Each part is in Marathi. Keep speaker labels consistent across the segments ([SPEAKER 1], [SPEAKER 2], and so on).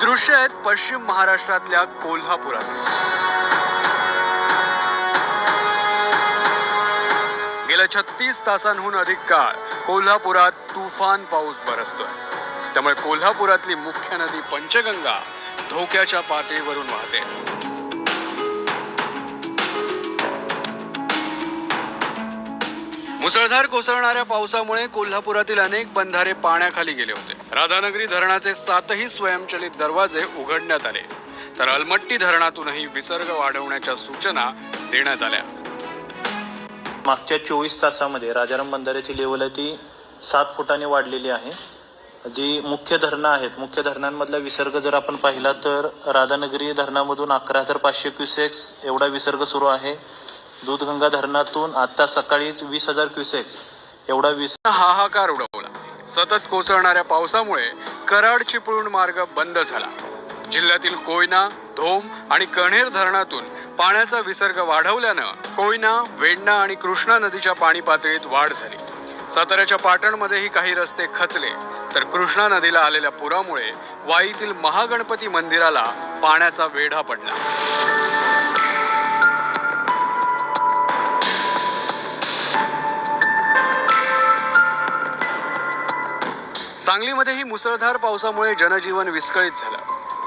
[SPEAKER 1] दृश्य आहेत पश्चिम महाराष्ट्रातल्या कोल्हापुरात. गेल्या छत्तीस तासांहून अधिक काळ कोल्हापुरात तुफान पाऊस बरसतोय. त्यामुळे कोल्हापुरातली मुख्य नदी पंचगंगा धोक्याच्या पातळीवरून वाहते. मुसळधार कोसळणाऱ्या पावसामुळे कोल्हापुरातील अनेक बंधारे पाण्याखाली गेले होते. राधानगरी धरणाचे सातही स्वयंचलित दरवाजे उघडण्यात आले. तर अलमट्टी धरणातूनही विसर्ग वाढवण्याच्या सूचना देण्यात आल्या.
[SPEAKER 2] मागच्या चोवीस तासामध्ये राजाराम बंधाऱ्याची लेवल आहे ती सात फुटाने वाढलेली आहे. जी मुख्य धरणं आहेत मुख्य धरणांमधला विसर्ग जर आपण पाहिला तर राधानगरी धरणामधून अकरा हजार पाचशे क्युसेक्स एवढा विसर्ग सुरू आहे. दूधगंगा धरणातून आता सकाळीच वीस हजार क्युसेक्स एवढा विस
[SPEAKER 1] हाहाकार उडवला. सतत कोसळणाऱ्या पावसामुळे कराड चिपळूण मार्ग बंद झाला. जिल्ह्यातील कोयना धोम आणि कण्हेर धरणातून पाण्याचा विसर्ग वाढवल्यानं कोयना वेण्णा आणि कृष्णा नदीच्या पाणी पातळीत वाढ झाली. साताऱ्याच्या पाटणमध्येही काही रस्ते खचले तर कृष्णा नदीला आलेल्या पुरामुळे वाईतील महागणपती मंदिराला पाण्याचा वेढा पडला. सांगलीमध्येही मुसळधार पावसामुळे जनजीवन विस्कळीत झालं.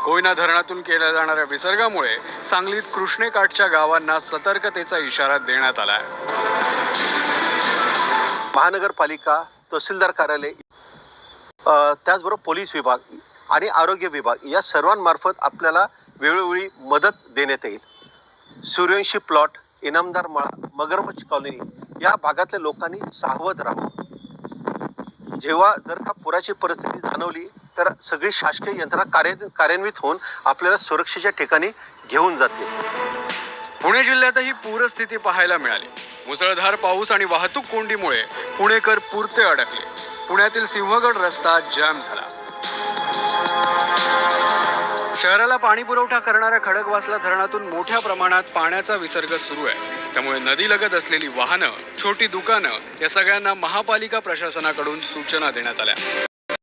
[SPEAKER 1] कोयना धरणातून केल्या जाणाऱ्या विसर्गामुळे सांगलीत कृष्णेकाठच्या गावांना सतर्कतेचा इशारा देण्यात आला
[SPEAKER 3] महानगरपालिका तहसीलदार कार्यालय त्याचबरोबर पोलीस विभाग आणि आरोग्य विभाग या सर्वांमार्फत आपल्याला वेळोवेळी मदत देण्यात येईल. सूर्यवंशी प्लॉट इनामदार मळा मगरमच्छ कॉलनी या भागातल्या लोकांनी सावध राहावं. जेव्हा जर का पुराची परिस्थिती जाणवली तर सगळी शासकीय यंत्रणा कार्य कार्यान्वित होऊन आपल्याला सुरक्षेच्या ठिकाणी घेऊन जाते.
[SPEAKER 1] पुणे जिल्ह्यातही पूरस्थिती पाहायला मिळाली. मुसळधार पाऊस आणि वाहतूक कोंडीमुळे पुणेकर पुरते अडकले. पुण्यातील सिंहगड रस्ता जाम झाला. शहराला पाणी पुरवठा करणाऱ्या खडकवासला धरणातून मोठ्या प्रमाणात पाण्याचा विसर्ग सुरू आहे. त्यामुळे नदीलगत असलेली वाहनं छोटी दुकानं या सगळ्यांना महापालिका प्रशासनाकडून सूचना देण्यात आल्या.